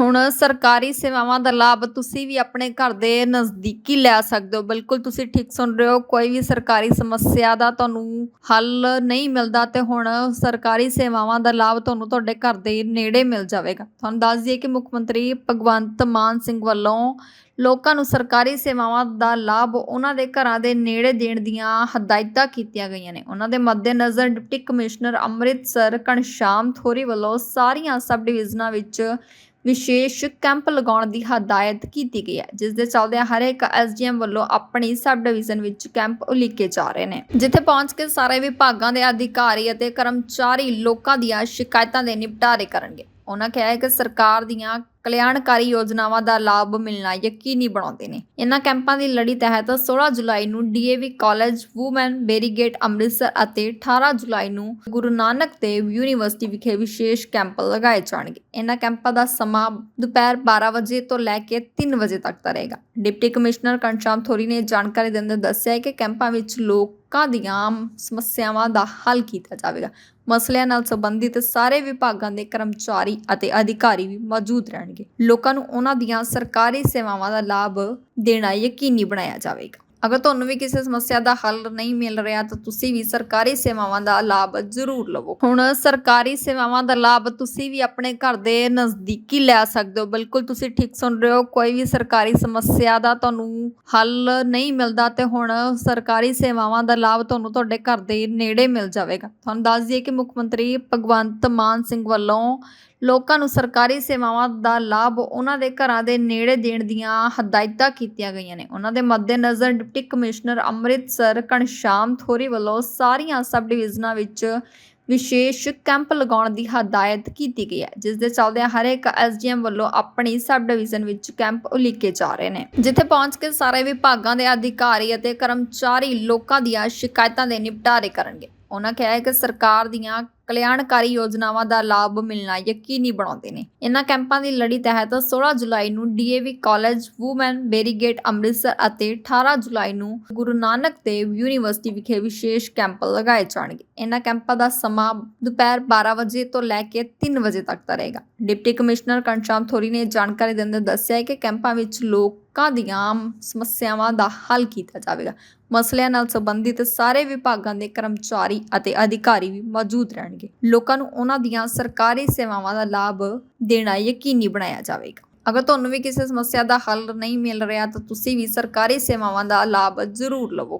ਹੁਣ ਸਰਕਾਰੀ ਸੇਵਾਵਾਂ ਦਾ ਲਾਭ ਤੁਸੀਂ ਵੀ ਆਪਣੇ ਘਰ ਦੇ ਨਜ਼ਦੀਕੀ ਲੈ ਸਕਦੇ ਹੋ। ਬਿਲਕੁਲ ਤੁਸੀਂ ਠੀਕ ਸੁਣ ਰਹੇ ਹੋ, ਕੋਈ ਵੀ ਸਰਕਾਰੀ ਸਮੱਸਿਆ ਦਾ ਤੁਹਾਨੂੰ ਹੱਲ ਨਹੀਂ ਮਿਲਦਾ ਤੇ ਹੁਣ ਸਰਕਾਰੀ ਸੇਵਾਵਾਂ ਦਾ ਲਾਭ ਤੁਹਾਨੂੰ ਤੁਹਾਡੇ ਘਰ ਦੇ ਨੇੜੇ ਮਿਲ ਜਾਵੇਗਾ। ਤੁਹਾਨੂੰ ਦੱਸ ਦਈਏ ਕਿ ਮੁੱਖ ਮੰਤਰੀ ਭਗਵੰਤ ਮਾਨ ਸਿੰਘ ਵੱਲੋਂ ਲੋਕਾਂ ਨੂੰ ਸਰਕਾਰੀ ਸੇਵਾਵਾਂ ਦਾ ਲਾਭ ਉਹਨਾਂ ਦੇ ਘਰਾਂ ਦੇ ਨੇੜੇ ਦੇਣ ਦੀਆਂ ਹਦਾਇਤਾਂ ਕੀਤੀਆਂ ਗਈਆਂ ਨੇ। ਉਹਨਾਂ ਦੇ ਮੱਦੇਨਜ਼ਰ ਡਿਪਟੀ ਕਮਿਸ਼ਨਰ ਅੰਮ੍ਰਿਤਸਰ ਘਣਸ਼ਾਮ ਥੋਰੀ ਵੱਲੋਂ ਸਾਰੀਆਂ ਸਬ ਡਿਵੀਜ਼ਨਾਂ ਵਿੱਚ ਵਿਸ਼ੇਸ਼ ਕੈਂਪ ਲਗਾਉਣ ਦੀ ਹਦਾਇਤ ਕੀਤੀ ਗਈ ਹੈ, ਜਿਸ ਦੇ ਚੱਲਦਿਆਂ ਹਰ ਇੱਕ ਐਸਡੀਐਮ ਵੱਲੋਂ ਆਪਣੀ ਸਬ ਡਿਵੀਜ਼ਨ ਵਿੱਚ ਕੈਂਪ ਉਲੀਕੇ ਜਾ ਰਹੇ ਨੇ, ਜਿੱਥੇ ਪਹੁੰਚ ਕੇ ਸਾਰੇ ਵਿਭਾਗਾਂ ਦੇ ਅਧਿਕਾਰੀ ਅਤੇ ਕਰਮਚਾਰੀ ਲੋਕਾਂ ਦੀਆਂ ਸ਼ਿਕਾਇਤਾਂ ਦੇ ਨਿਪਟਾਰੇ ਕਰਨਗੇ। ਉਹਨਾਂ ਕਿਹਾ ਹੈ ਕਿ ਸਰਕਾਰ ਦੀਆਂ ਕਲਿਆਣਕਾਰੀ ਯੋਜਨਾਵਾਂ ਦਾ ਲਾਭ ਮਿਲਣਾ ਯਕੀਨੀ ਬਣਾਉਂਦੇ ਨੇ। ਇਹਨਾਂ ਕੈਂਪਾਂ ਦੀ ਲੜੀ ਤਹਿਤ 16 ਜੁਲਾਈ ਨੂੰ ਡੀਏਵੀ ਕਾਲਜ ਵੂਮਨ ਬੇਰੀਗੇਟ ਅੰਮ੍ਰਿਤਸਰ ਅਤੇ 18 ਜੁਲਾਈ ਨੂੰ ਗੁਰੂ ਨਾਨਕ ਦੇਵ ਯੂਨੀਵਰਸਿਟੀ ਵਿਖੇ ਵਿਸ਼ੇਸ਼ ਕੈਂਪ ਲਗਾਏ ਜਾਣਗੇ। ਇਹਨਾਂ ਕੈਂਪਾਂ ਦਾ ਸਮਾਂ ਦੁਪਹਿਰ 12 ਵਜੇ ਤੋਂ ਲੈ ਕੇ 3 ਵਜੇ ਤੱਕ ਦਾ ਰਹੇਗਾ। ਡਿਪਟੀ ਕਮਿਸ਼ਨਰ ਕੰਸ਼ਾਮ ਥੋਰੀ ਨੇ ਜਾਣਕਾਰੀ ਦਿੰਦੇ ਦੱਸਿਆ ਕਿ ਕੈਂਪਾਂ ਵਿੱਚ ਲੋਕ ਲੋਕਾਂ ਦੀਆਂ ਸਮੱਸਿਆਵਾਂ ਦਾ ਹੱਲ ਕੀਤਾ ਜਾਵੇਗਾ। ਮਸਲਿਆਂ ਨਾਲ ਸੰਬੰਧਿਤ ਸਾਰੇ ਵਿਭਾਗਾਂ ਦੇ ਕਰਮਚਾਰੀ ਅਤੇ ਅਧਿਕਾਰੀ ਵੀ ਮੌਜੂਦ ਰਹਿਣਗੇ। ਲੋਕਾਂ ਨੂੰ ਉਹਨਾਂ ਦੀਆਂ ਸਰਕਾਰੀ ਸੇਵਾਵਾਂ ਦਾ ਲਾਭ ਦੇਣਾ ਯਕੀਨੀ ਬਣਾਇਆ ਜਾਵੇਗਾ। ਅਗਰ ਤੁਹਾਨੂੰ ਵੀ ਕਿਸੇ ਸਮੱਸਿਆ ਦਾ ਹੱਲ ਨਹੀਂ ਮਿਲ ਰਿਹਾ, ਤਾਂ ਤੁਸੀਂ ਵੀ ਸਰਕਾਰੀ ਸੇਵਾਵਾਂ ਦਾ ਲਾਭ ਜ਼ਰੂਰ ਲਵੋ। ਹੁਣ ਸਰਕਾਰੀ ਸੇਵਾਵਾਂ ਦਾ ਲਾਭ ਤੁਸੀਂ ਵੀ ਆਪਣੇ ਘਰ ਦੇ ਨਜ਼ਦੀਕੀ ਲੈ ਸਕਦੇ ਹੋ। ਬਿਲਕੁਲ ਤੁਸੀਂ ਠੀਕ ਸੁਣ ਰਹੇ ਹੋ, ਕੋਈ ਵੀ ਸਰਕਾਰੀ ਸਮੱਸਿਆ ਦਾ ਤੁਹਾਨੂੰ ਹੱਲ ਨਹੀਂ ਮਿਲਦਾ, ਤੇ ਹੁਣ ਸਰਕਾਰੀ ਸੇਵਾਵਾਂ ਦਾ ਲਾਭ ਤੁਹਾਨੂੰ ਤੁਹਾਡੇ ਘਰ ਦੇ ਨੇੜੇ ਮਿਲ ਜਾਵੇਗਾ। ਤੁਹਾਨੂੰ ਦੱਸ ਦਈਏ ਕਿ ਮੁੱਖ ਮੰਤਰੀ ਭਗਵੰਤ ਮਾਨ ਸਿੰਘ ਵੱਲੋਂ ਲੋਕਾਂ ਨੂੰ ਸਰਕਾਰੀ ਸੇਵਾਵਾਂ ਦਾ ਲਾਭ ਉਹਨਾਂ ਦੇ ਘਰਾਂ ਦੇ ਨੇੜੇ ਦੇਣ ਦੀਆਂ ਹਦਾਇਤਾਂ ਕੀਤੀਆਂ ਗਈਆਂ ਨੇ। ਉਹਨਾਂ ਦੇ ਮੱਦੇਨਜ਼ਰ ਡਿਪਟੀ ਕਮਿਸ਼ਨਰ ਅੰਮ੍ਰਿਤਸਰ ਘਣਸ਼ਾਮ ਥੋਰੀ ਵੱਲੋਂ ਸਾਰੀਆਂ ਸਬ ਡਿਵੀਜ਼ਨਾਂ ਵਿੱਚ ਵਿਸ਼ੇਸ਼ ਕੈਂਪ ਲਗਾਉਣ ਦੀ ਹਦਾਇਤ ਕੀਤੀ ਗਈ ਹੈ, ਜਿਸ ਦੇ ਚੱਲਦਿਆਂ ਹਰ ਇੱਕ ਐਸਡੀਐਮ ਵੱਲੋਂ ਆਪਣੀ ਸਬ ਡਿਵੀਜ਼ਨ ਵਿੱਚ ਕੈਂਪ ਉਲੀਕੇ ਜਾ ਰਹੇ ਨੇ। ਜਿੱਥੇ ਪਹੁੰਚ ਕੇ ਸਾਰੇ ਵਿਭਾਗਾਂ ਦੇ ਅਧਿਕਾਰੀ ਅਤੇ ਕਰਮਚਾਰੀ ਲੋਕਾਂ ਦੀਆਂ ਸ਼ਿਕਾਇਤਾਂ ਦੇ ਨਿਪਟਾਰੇ ਕਰਨਗੇ। ਉਹਨਾਂ ਕਿਹਾ ਹੈ ਕਿ ਸਰਕਾਰ ਦੀਆਂ ਕਲਿਆਣਕਾਰੀ ਯੋਜਨਾਵਾਂ ਦਾ ਲਾਭ ਮਿਲਣਾ ਯਕੀਨੀ ਬਣਾਉਂਦੇ ਨੇ। ਇਹਨਾਂ ਕੈਂਪਾਂ ਦੀ ਲੜੀ ਤਹਿਤ 16 ਜੁਲਾਈ ਨੂੰ ਡੀਏਵੀ ਕਾਲਜ ਵੂਮਨ ਬੇਰੀਗੇਟ ਅੰਮ੍ਰਿਤਸਰ ਅਤੇ 18 ਜੁਲਾਈ ਨੂੰ ਗੁਰੂ ਨਾਨਕ ਦੇਵ ਯੂਨੀਵਰਸਿਟੀ ਵਿਖੇ ਵਿਸ਼ੇਸ਼ ਕੈਂਪ ਲਗਾਏ ਜਾਣਗੇ। ਇਹਨਾਂ ਕੈਂਪਾਂ ਦਾ ਸਮਾਂ ਦੁਪਹਿਰ 12 ਵਜੇ ਤੋਂ ਲੈ ਕੇ 3 ਵਜੇ ਤੱਕ ਦਾ ਰਹੇਗਾ। ਡਿਪਟੀ ਕਮਿਸ਼ਨਰ ਕੰਸ਼ਾਮ ਥੋਰੀ ਨੇ ਜਾਣਕਾਰੀ ਦਿੰਦੇ ਦੱਸਿਆ ਕਿ ਕੈਂਪਾਂ ਵਿੱਚ ਲੋਕ ਲੋਕਾਂ ਦੀਆਂ ਸਮੱਸਿਆਵਾਂ ਦਾ ਹੱਲ ਕੀਤਾ ਜਾਵੇਗਾ। ਮਸਲਿਆਂ ਨਾਲ ਸੰਬੰਧਿਤ ਸਾਰੇ ਵਿਭਾਗਾਂ ਦੇ ਕਰਮਚਾਰੀ ਅਤੇ ਅਧਿਕਾਰੀ ਵੀ ਮੌਜੂਦ ਰਹਿਣਗੇ। ਲੋਕਾਂ ਨੂੰ ਉਹਨਾਂ ਦੀਆਂ ਸਰਕਾਰੀ ਸੇਵਾਵਾਂ ਦਾ ਲਾਭ ਦੇਣਾ ਯਕੀਨੀ ਬਣਾਇਆ ਜਾਵੇਗਾ। ਅਗਰ ਤੁਹਾਨੂੰ ਵੀ ਕਿਸੇ ਸਮੱਸਿਆ ਦਾ ਹੱਲ ਨਹੀਂ ਮਿਲ ਰਿਹਾ ਤਾਂ ਤੁਸੀਂ ਵੀ ਸਰਕਾਰੀ ਸੇਵਾਵਾਂ ਦਾ ਲਾਭ ਜ਼ਰੂਰ ਲਵੋ।